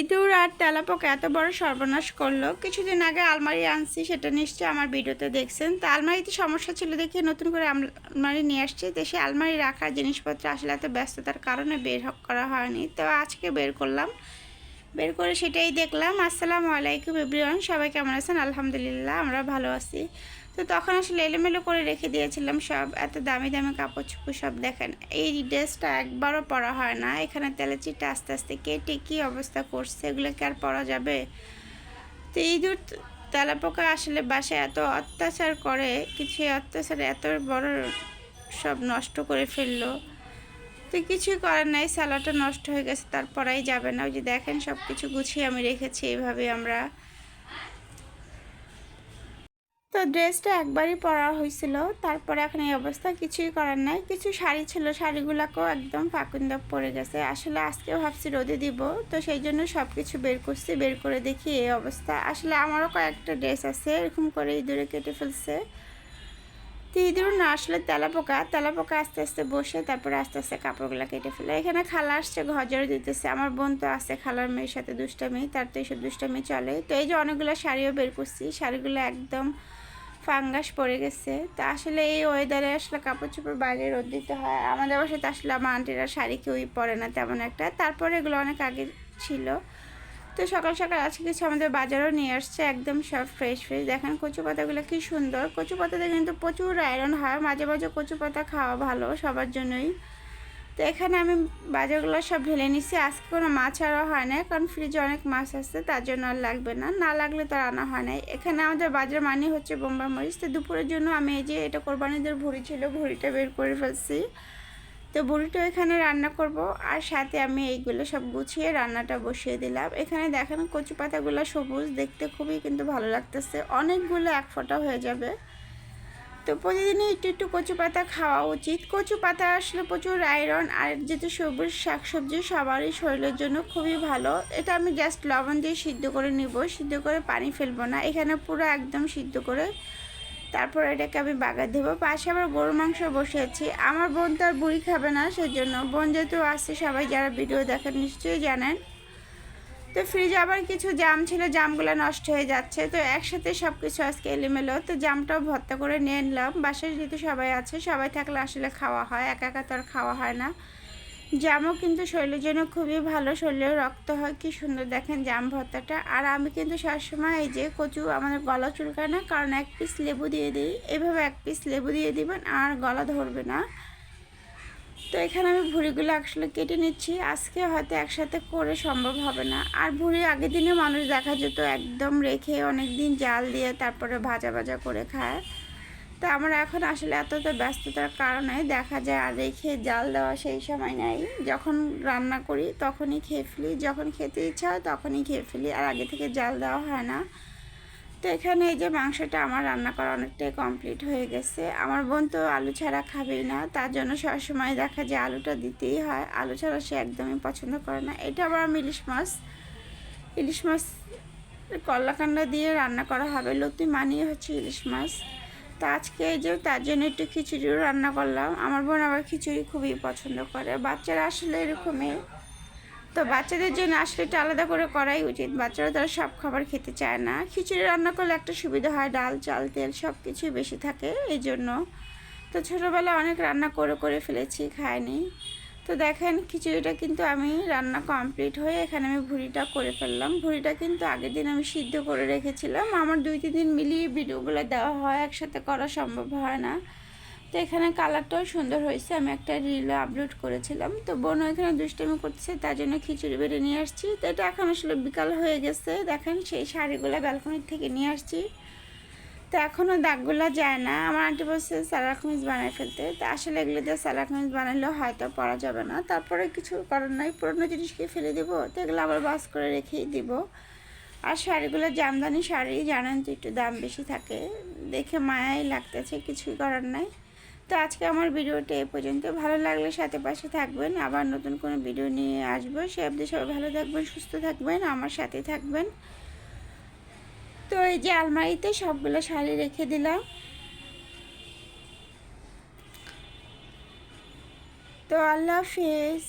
ইঁদুর আর তেলাপোকা এত বড় সর্বনাশ করল। কিছুদিন আগে আলমারি আনছি, সেটা নিশ্চয়ই আমার ভিডিওতে দেখছেন। তা আলমারিতে সমস্যা ছিল দেখে নতুন করে আলমারি নিয়ে আসছি। তো সেই আলমারি রাখার জিনিসপত্র আসলে এত ব্যস্ততার কারণে বের করা হয়নি। তো আজকে বের করলাম। বের করে সেটাই দেখলাম। আসসালামু আলাইকুম এভরিওয়ান, সবাই কেমন আছেন? আলহামদুলিল্লাহ, আমরা ভালো আছি। তো তখন আসলে এলোমেলো করে রেখে দিয়েছিলাম সব, এত দামি দামি কাপড় চোপড় সব দেখেন। এই ড্রেসটা একবারও পরা হয় না। এখানে তেলে চিটটা আস্তে আস্তে কেটে কী অবস্থা করছে এগুলোকে আর পরা যাবে? তো এই দূর তেলাপোকা আসলে বাসায় এত অত্যাচার করে, কিছু অত্যাচার এত বড় সব নষ্ট করে ফেলল। তো কিছুই করার নাই, স্যালাডটা নষ্ট হয়ে গেছে, তারপরেই যাবে না। ওই যে দেখেন সব কিছু গুছিয়ে আমি রেখেছি, এইভাবে আমরা। তো ড্রেসটা একবারই পরা হয়েছিল, তারপরে এখন এই অবস্থা, কিছুই করার নাই। কিছু শাড়ি ছিল, শাড়িগুলোকেও একদম ফাঁকুন্দা পড়ে গেছে। আসলে আজকেও ভাবছি রোদে দিব, তো সেই জন্য সব কিছু বের করছি, বের করে দেখি এই অবস্থা। আসলে আমারও কয়েকটা ড্রেস আছে, এরকম করে ইঁদুরে কেটে ফেলছে। তো ইঁদুর না আসলে তেলাপোকা তেলাপোকা আস্তে আস্তে বসে তারপরে আস্তে আস্তে কাপড়গুলো কেটে ফেলে। এখানে খালা আসছে ঘজর দিতেছে। আমার বোন তো আছে, খালার মেয়ের সাথে দুষ্টামি, তার তো এইসব দুষ্টামি চলে। তো এই যে অনেকগুলো শাড়িও বের করছি, শাড়িগুলো একদম ফাঙ্গাস পড়ে গেছে। তা আসলে এই ওয়েদারে আসলে কাপড় চোপড় বাইরে রোদ দিতে হয়। আমাদের বাসাতে আসলে আমার আন্টিরা শাড়ি কেউই পরে না তেমন একটা। তারপরে এগুলো অনেক আগে ছিল। তো সকাল সকাল আজকে কিছু আমাদের বাজারও নিয়ে আসছে, একদম সব ফ্রেশ ফ্রেশ দেখেন কচু পাতাগুলো কি সুন্দর। কচু পাতাতে কিন্তু প্রচুর আয়রন হয়, মাঝে মাঝে কচু পাতা খাওয়া ভালো সবার জন্যই। তো এখানে আমি বাজারগুলো সব ঢেলে নিচ্ছি আজকে কোনো মাছ আরও হয় না কারণ ফ্রিজে অনেক মাছ আছে, তার জন্য আর লাগবে না। না লাগলে তো আনা হয় না এখানে আমাদের বাজার মানে হচ্ছে বোম্বাই মরিচ। তো দুপুরের জন্য আমি এই যে এটা কোরবানিদের ভুড়ি ছিল, ভুড়িটা বের করে ফেলছি। তো বুড়িটা এখানে রান্না করব, আর সাথে আমি এইগুলো সব গুছিয়ে রান্নাটা বসিয়ে দিলাম। এখানে দেখেন কচু পাতাগুলো সবুজ, দেখতে খুবই কিন্তু ভালো লাগতেছে। অনেকগুলো এক ফোঁটা হয়ে যাবে। তো প্রতিদিনই একটু একটু কচু পাতা খাওয়া উচিত। কচু পাতা আসলে প্রচুর আয়রন আর যেহেতু সবুজ শাকসবজি সবারই শরীরের জন্য খুবই ভালো। এটা আমি জাস্ট লবণ দিয়ে সিদ্ধ করে নিব। সিদ্ধ করে পানি ফেলব না। এখানে পুরো একদম সিদ্ধ করে তারপর এটাকে আমি বাগার দেবো। পাশে আবার গরুর মাংস বসিয়েছি। আমার বোন তো আর বুড়ি খাবে না, সেজন্য বোন যেহেতু আসছে, সবাই যারা ভিডিও দেখেন নিশ্চয়ই জানেন। তো ফ্রিজে আবার কিছু জাম ছিল, জামগুলো নষ্ট হয়ে যাচ্ছে। তো একসাথে সব কিছু আজকে এলোমেলো। তো জামটাও ভর্তা করে নিয়ে নিলাম। বাসায় যেহেতু সবাই আছে, সবাই থাকলে আসলে খাওয়া হয়, একা একা তো আর খাওয়া হয় না। জামও কিন্তু শরীরের জন্য খুবই ভালো, শরীরেও রক্ত হয়, কি সুন্দর দেখেন জাম ভর্তাটা। আর আমি কিন্তু সবসময় এই যে কচু আমাদের গলা চুলকায় না, কারণ এক পিস লেবু দিয়ে দিই, এভাবে এক পিস লেবু দিয়ে দিবেন, আর গলা ধরবে না। তো এখানে আমি ভুড়িগুলো আসলে কেটে নিচ্ছি, আজকে হয়তো একসাথে করে সম্ভব হবে না। আর ভুড়ি আগের দিনে মানুষ দেখা যেত একদম রেখে অনেক দিন জাল দিয়ে তারপরে ভাজা ভাজা করে খায়। তো আমরা এখন আসলে এতটা ব্যস্ততার কারণে দেখা যায় আর রেখে জাল দেওয়া সেই সময় নাই। যখন রান্না করি তখনই খেয়ে ফেলি, যখন খেতে ইচ্ছা হয় তখনই খেয়ে ফেলি, আর আগে থেকে জাল দেওয়া হয় না। তো এখানে এই যে মাংসটা আমার রান্না করা অনেকটাই কমপ্লিট হয়ে গেছে। আমার বোন তো আলু ছাড়া খাবেই না, তার জন্য সবসময় দেখা যায় আলুটা দিতেই হয়। আলু ছাড়া সে একদমই পছন্দ করে না। এটা আবার আমি ইলিশ মাছ। ইলিশ মাছ কল্লাকান্ডা দিয়ে রান্না করা হবে। লতি মানিয়ে হচ্ছে ইলিশ মাছ। তো আজকে যে তার জন্য একটু খিচুড়িও রান্না করলাম। আমার বোন আবার খিচুড়ি খুবই পছন্দ করে। বাচ্চারা আসলে এরকমই। তো বাচ্চাদের জন্য আসলে একটু আলাদা করে করাই উচিত। বাচ্চারা তারা সব খাবার খেতে চায় না। খিচুড়ি রান্না করলে একটা সুবিধা হয়। ডাল, চাল, তেল সব কিছুই বেশি থাকে। এই জন্য তো ছোটোবেলায় অনেক রান্না করে করে ফেলেছি খায়নি তো দেখেন, খিচুড়িটা কিন্তু আমি রান্না কমপ্লিট হয়ে এখানে আমি ভুড়িটা করে ফেললাম। ভুড়িটা কিন্তু আগের দিন আমি সিদ্ধ করে রেখেছিলাম। আমার দুই, তিন দিন মিলিয়ে ভিডিওগুলো দেওয়া হয়, একসাথে করা সম্ভব হয় না। তো এখানে কালারটাও সুন্দর হয়েছে। আমি একটা রিলে আপলোড করেছিলাম। তো বোন এখানে দুষ্টামি করছে, তার জন্য খিচুড়ি বেড়ে নিয়ে আসছি। তো এটা এখন আসলে বিকাল হয়ে গেছে। দেখেন, সেই শাড়িগুলো ব্যালকনির থেকে নিয়ে আসছি। তো এখনও দাগগুলো যায় না। আমার আন্টি বলছে, সালার কামিজ বানাই ফেলতে। তো আসলে এগুলো দিয়ে সালার কামিজ বানালেও হয়তো পরা যাবে না। তারপরে কিছু করার নাই, পুরোনো জিনিসকে ফেলে দেবো। তো এগুলো আবার বাস করে রেখেই দিব। আর শাড়িগুলো, জামদানি শাড়ি, জানেন তো একটু দাম বেশি থাকে। দেখে মায়াই লাগতেছে, কিছুই করার নাই। তো আজকে আমার ভিডিওটা এ পর্যন্ত। ভালো লাগলে সাথে পাশে থাকবেন। আবার নতুন কোনো ভিডিও নিয়ে আসব। সে অবধি সবাই ভালো থাকবেন, সুস্থ থাকবেন, আমার সাথে থাকবেন। তো এই যে আলমারিতে সবগুলো শাড়ি রেখে দিলাম। তো আল্লাহ হাফেজ।